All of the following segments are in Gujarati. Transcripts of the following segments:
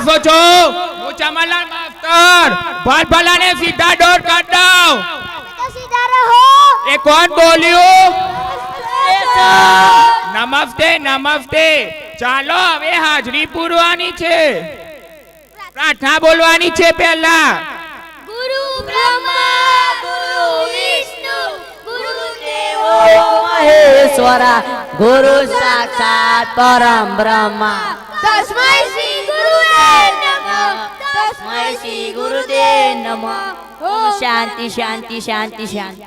બેસો છો? હું ચમનલાલ માસ્ટર ભલ ભલાને સીધા ડોર દઉં સીધા રહો. એ કોણ બોલ્યું? નમસ્તે નમસ્તે. ચાલો હવે હાજરી પૂરવાની છે. પ્રાર્થના બોલવાની છે પહેલા. ગુરુ બ્રહ્મા ગુરુ વિષ્ણુ ગુરુ દેવો. મહેશ્વરા ગુરુ સાક્ષાત પરમ બ્રહ્મા. તસ્મૈ શ્રી શાંતિ શાંતિ શાંતિ શાંતિ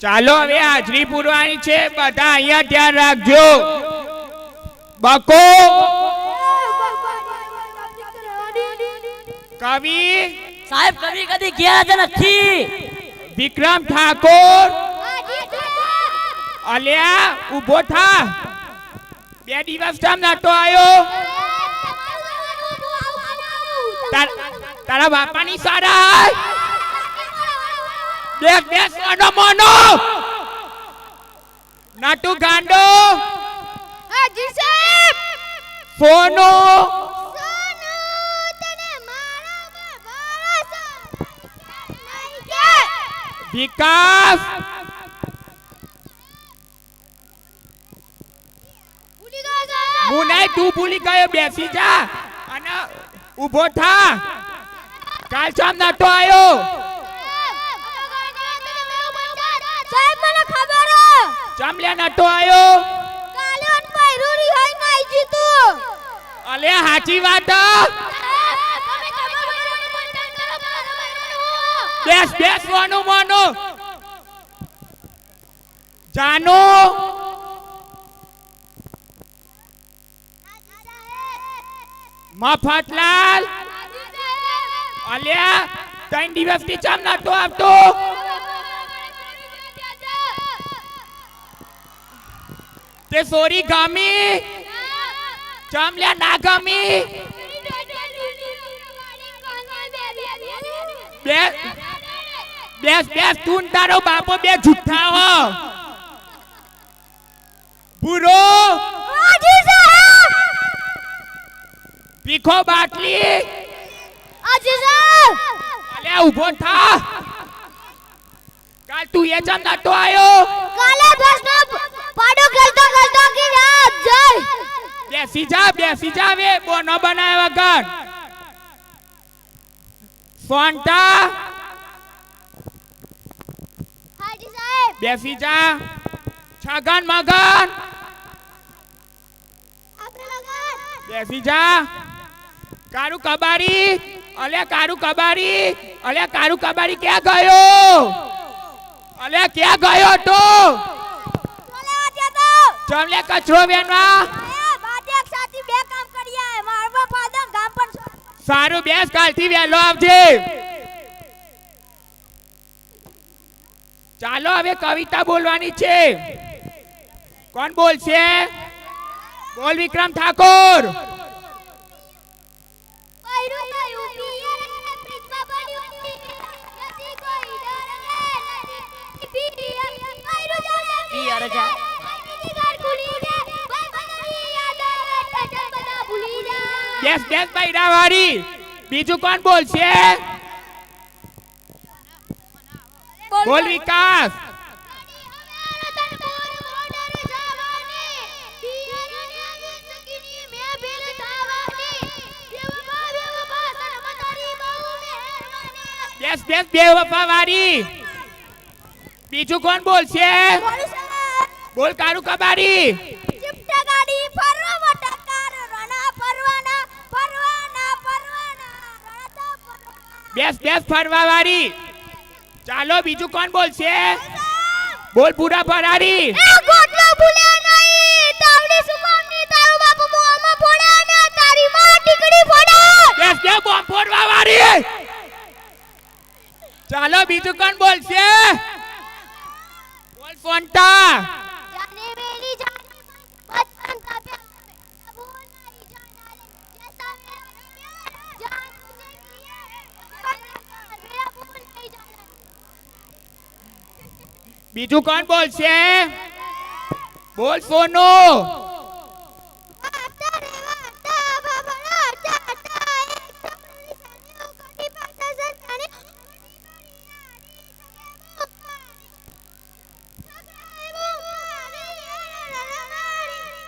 ચાલો હવે હાજરી પૂરવાની છે બધા અહીંયા ધ્યાન રાખજો. બકો. કવિ. સાહેબ કવિ કદી ગયા જ નથી. વિક્રમ ઠાકોર. અલ્યા ઊભો થા. બે દિવસ કામ નતો આવ્યો તાર- બાપાની સારા દેખ સોનો મોનો નાટુ ગાંડો. હાજી સાહેબ સોનો. સોનુ તને મારા પર ભરોસો નહીં કે વિકાસ. ભૂલી ગયો હું નહીં તું ભૂલી ગયો બેસી જા. અને ઊભો થા. કાલ ચામ નાટો આયો સાહેબ મને ખબર નાટો આયો કાલે અન પૈરુરી હોય નાઈ જીતું અલે હાચી વાત. બેસ બેસ વાનું મોનો. જાનો. મફતલાલ. અલ્યા ત્રણ દિવસથી ચમ નતો આપતો તે સોરી ગામી? ચમલ્યા ના ગામી? બે બેસ બેસ તું તારો બાપો બે જુઠ્ઠા હો. પૂરો પીખો બાટલી? અલ્યા ઊભો થા. કાલ તું એ ચમ નતો આવ્યો કાલે પ્રશ્ન પાડો ખેલતો ખેલતો કી રાત. જય. બેસી જા બેસી જા વે બોનો બનાવ્યા વગર ફોન્ટા હાજી સાહેબ. બેસી જા. છગન મગન. બેસી જા. કારું કબારી. અલે કારું કબારી અલે કારું કબારી ક્યાં ગયો? અલે ક્યાં ગયો તો! ચમલે કચરો વેનવા? એ બાજે એક સાથી બે કામ કર્યા મારવા ફાદા ગામ પર સારું બેસ કાલથી વહેલો આવજે. ચાલો હવે કવિતા બોલવાની છે. કોણ બોલશે? બોલ વિક્રમ ઠાકોર. ખુલી રે ભાઈ બધાની યાદ આવે ટટલ બધા ભૂલી જાય બેસ બેસ બૈરાવાળી બીજું કોણ બોલશે? બોલ કારુ બેસ બેસ બેસ બેસ ફરવા વાળી ચાલો બીજું કોણ બોલશે? બોલ પૂરા ફરારી. બેસ ફોડવા વાળી ચાલો બીજું કોણ બોલશે? બોલ ફોન્ટા બીજું કોણ બોલશે? બોલ સોનુ.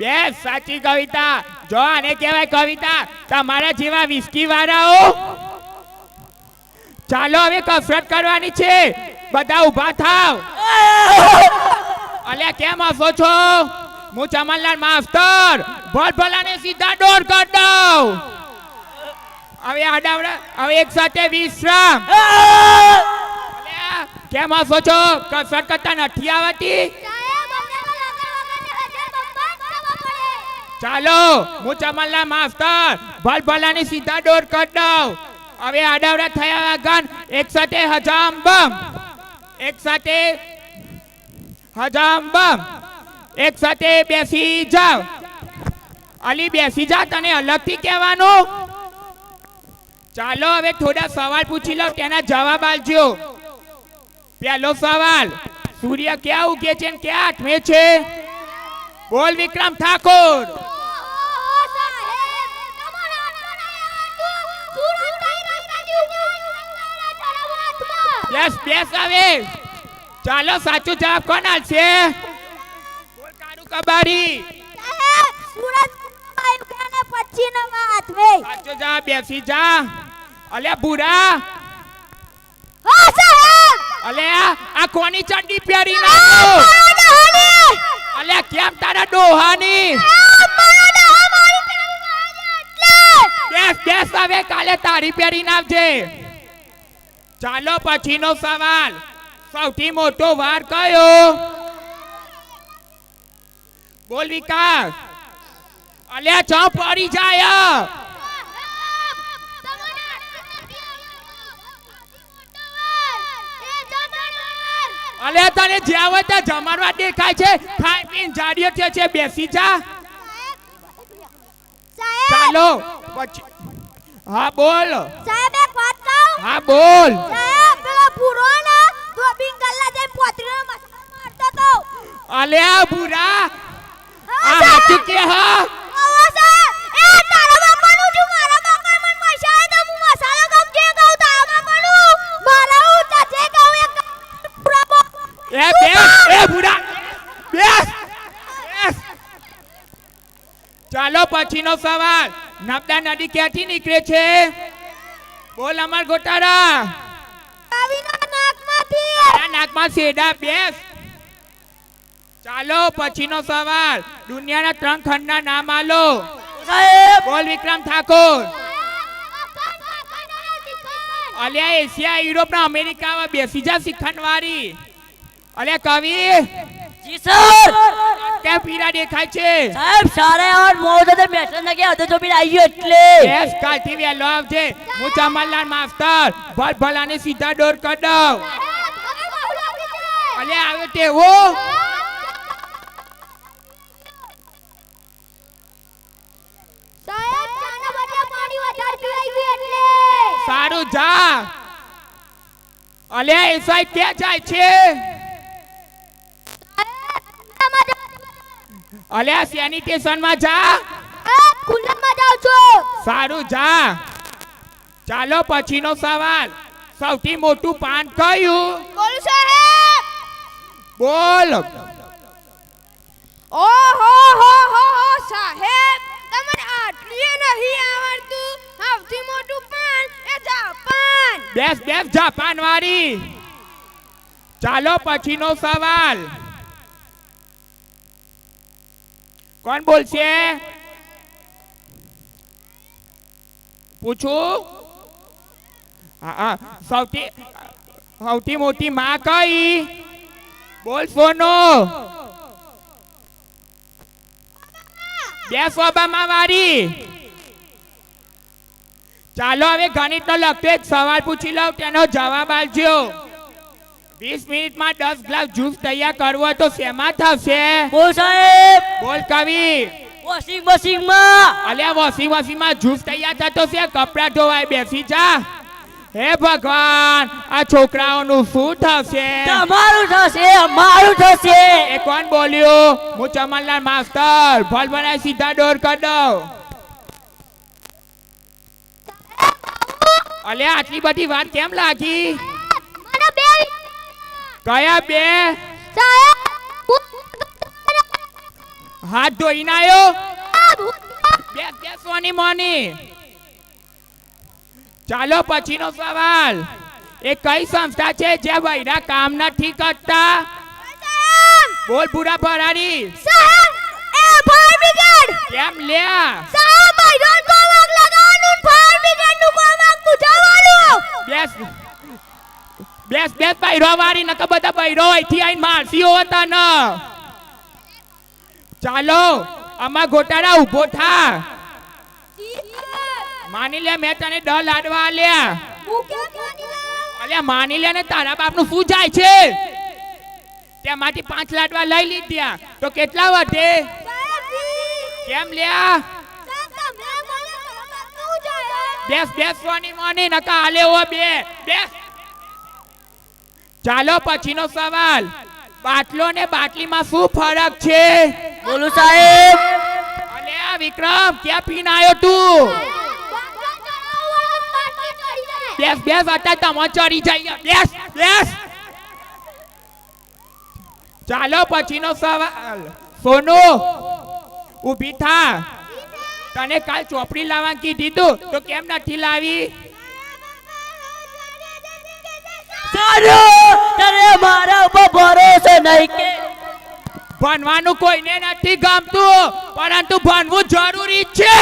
બે સાચી કવિતા. જો આને કહેવાય કવિતા તમારા જેવા વિસ્કી વાળાઓ. ચાલો હવે કસરત કરવાની છે. બધા ઊભા થાવ. અલ્યા કેમ હસો છો હું ચમનલાલ માસ્તર. ભલ ભલાને સીધા દોડ કર દઉં. હવે આડાવડા હવે એક સાથે વિશ્રામ. કેમ હસો છો કસરત કરતા નથી આવતી ચાલો હું ચમનલાલ માસ્તર. ભલ ભલાની સીધા દોડ કર દઉં. હવે આડાવડા થયા વાગન એક સાથે હજામ બમ. એક સાથે હજામ એક સાથે બેસી જાવ અલી બેસી જા તને અલગથી કહેવાનું ચાલો હવે થોડા સવાલ પૂછી લો તેના જવાબ આપજો પહેલો સવાલ સૂર્ય ક્યાં ઉગે છે ક્યાં આઠમે છે બોલ વિક્રમ ઠાકોર યસ બેસ હવે ચાલો સાચું જવાબ કોણ આલશે બોલ કારું કબારી સુરત આયુકાને પછી નવા હાથમે સાચો જવાબ બેસી જા. અલે બુરા. હા સાહેબ! આ કોની ચડ્ડી પહેરી નાખો? અલ્યા કેમ તારા ડોહાની? બેસ બેસ હવે કાલે તારી પહેરી નાખજે. ચાલો પછીનો સવાલ. સૌથી મોટો વાર કયો? બોલ વિકાસ. અલ્યા ચો પડી જાય. અલ્યા તને જ્યાં હોય ત્યાં જમાડવા દેખાય છે. ખાઈ પીને જાડીઓ થયો છે. બેસી જા. ચાલો. હા બોલ. સાહેબ એક વાત કહું? હા બોલ. સાહેબ તો જે આ હાથ કે હા એ બેસ એ બુરા. બેસ બેસ. ચાલો પછીનો સવાલ. નર્મદા નદી ક્યાંથી નીકળે છે? બોલ અમર ગોટારા. નાકમાંથી. નાકમાં શેડા બેસ. ચાલો પછીનો સવાલ. દુનિયાના ત્રણ ખંડના નામ આલો. સાહેબ! બોલ વિક્રમ ઠાકોર. અલ્યા એશિયા યુરોપ ના અમેરિકા બેસી જા શીખનવારી અલ્યા કવિ. જી સર! કેમ પીરા દેખાય છે? સાહેબ સારે આઠ મોડો તો બેઠા ના ગયા તો બી આવી એટલે. બેસ કાલથી વહેલો આવજે. હું ચમનલાલ માસ્તર. ભલ ભલાને સીધા દોર કર દઉં અલ્યા આવ્યો તેવો અલ્યા ઈસાઈ ક્યાં જાય છે? અલે સેનિટેશનમાં જા. ખુલ્લામાં જાવ છો સારું, જા. ચાલો, પછીનો સવાલ. સૌથી મોટું પાન કયું? બોલ સાહેબ બોલ. ઓહો, હો હો હો, સાહેબ, તમને આટલી નહીં આવડતું. જાપાન બેસ બેસ જાપાન વાળી ચાલો પછીનો સવાલ. કોણ બોલશે? પૂછું? હા સૌથી સૌથી મોટી માં કઈ? બોલ સોનો. બેસ ઓબામા વાળી ચાલો હવે ગણિતનો લગતો એક સવાલ પૂછી લઉં તેનો જવાબ આપજો. વીસ મિનિટમાં દસ ગ્લાસ જ્યુસ તૈયાર કરવો તો શેમાં થશે? બોલ સાહેબ! બોલ કવિ. વોશિંગ મશીનમાં અલ્યા વોશિંગ મશીનમાં જ્યુસ તૈયાર થતો છે કપડા ધોવાય બેસી જા. હે ભગવાન આ છોકરાઓનું શું થશે? તમારું થશે અમારું થશે. એ કોણ બોલ્યું? હું ચમનલાલ માસ્તર. ભલ સીધા દોર કર દઉં. અલ્યા આટલી બધી વાત કેમ લાગી? મને બે કયા બે? હાથ ધોઈને આવ્યો બેસ મોની. ચાલો પછીનો સવાલ. એ કઈ સંસ્થા છે જે વૈરા કામ નથી કરતા? બોલ પૂરા બ્રિગેડ. કેમ લ્યા? બેસ બેસ બેસ બૈરો વાળી નક બધા બૈરો અહીંથી આઈને મારસી હતા ન ચાલો આમાં ગોટાળા ઊભો થા માની લે મેં તને દહ લાડવા આલ્યા. અલ્યા માની લે ને તારા બાપનું શું જાય છે? તેમાંથી પાંચ લાડવા લઈ લીધ્યા. તો કેટલા વધે? કેમ લ્યા? બેસ બેસ સોની મોની નકા હાલે ઓ બે બેસ. ચાલો પછીનો સવાલ. બાટલો ને બાટલીમાં શું ફરક છે? બોલો સાહેબ. અલે આ વિક્રમ ક્યાં પીન આવ્યો તું? બેસ બેસ અત્યારે તમે ચડી જઈએ. બેસ બેસ. ચાલો પછીનો સવાલ. સોનુ ઊભી થા. તને કાલ ચોપડી લાવવા કી દીધું? તો કેમ નથી લાવી? સારું મારા ઉપર ભરોસો નહીં કે. ભણવાનું કોઈને નથી ગમતું પરંતુ ભણવું જરૂરી છે.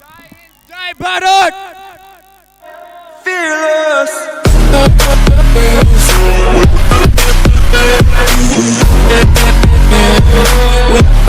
જય જય ભારત. Fearless. We.